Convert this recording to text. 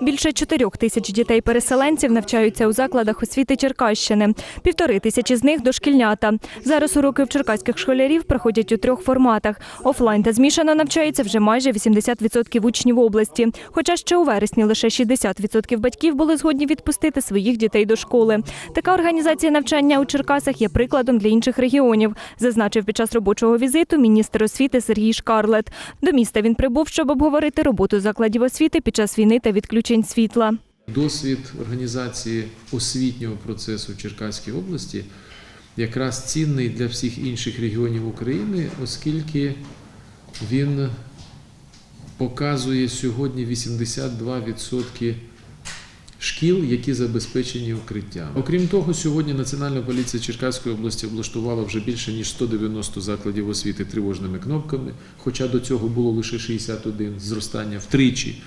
Більше чотирьох тисяч дітей-переселенців навчаються у закладах освіти Черкащини. Півтори тисячі з них дошкільнята. Зараз уроки в черкаських школярів проходять у трьох форматах. Офлайн та змішано навчається вже майже 80% учнів області. Хоча ще у вересні лише 60% батьків були згодні відпустити своїх дітей до школи. Така організація навчання у Черкасах є прикладом для інших регіонів, зазначив під час робочого візиту міністр освіти Сергій Шкарлет. До міста він прибув, щоб обговорити роботу закладів освіти під час війни та відключень світла. Досвід організації освітнього процесу в Черкаській області якраз цінний для всіх інших регіонів України, оскільки він показує сьогодні 82% шкіл, які забезпечені укриттям. Окрім того, сьогодні Національна поліція Черкаської області облаштувала вже більше ніж 190 закладів освіти тривожними кнопками, хоча до цього було лише 61 зростання втричі.